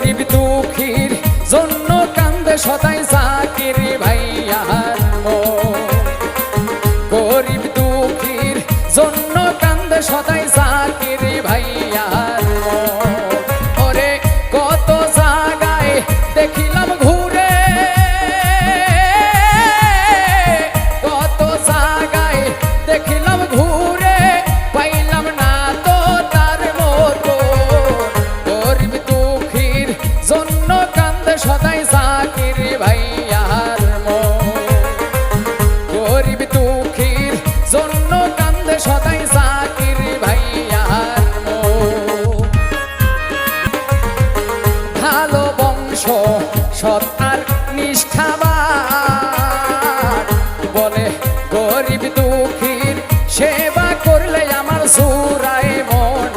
গরিব দুঃখীর জন্য কান্দে সদাই যা সৎ আর নিষ্ঠাবার বলে গরিব দুঃখীর সেবা করলে আমার সুরায় মন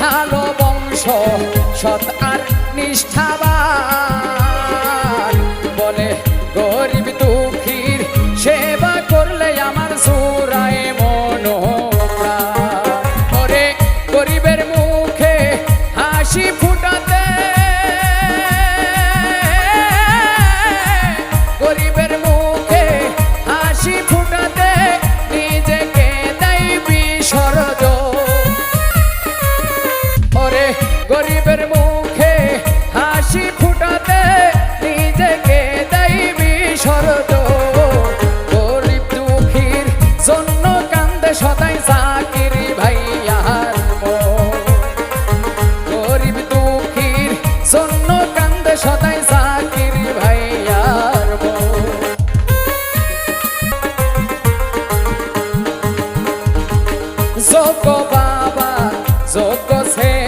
ভালো বংশ, সৎ আর নিষ্ঠাবার বলে হাসি ফুটা সদাই সাকির ভাইয়ার যোগ্য বাবা যোগ্য সে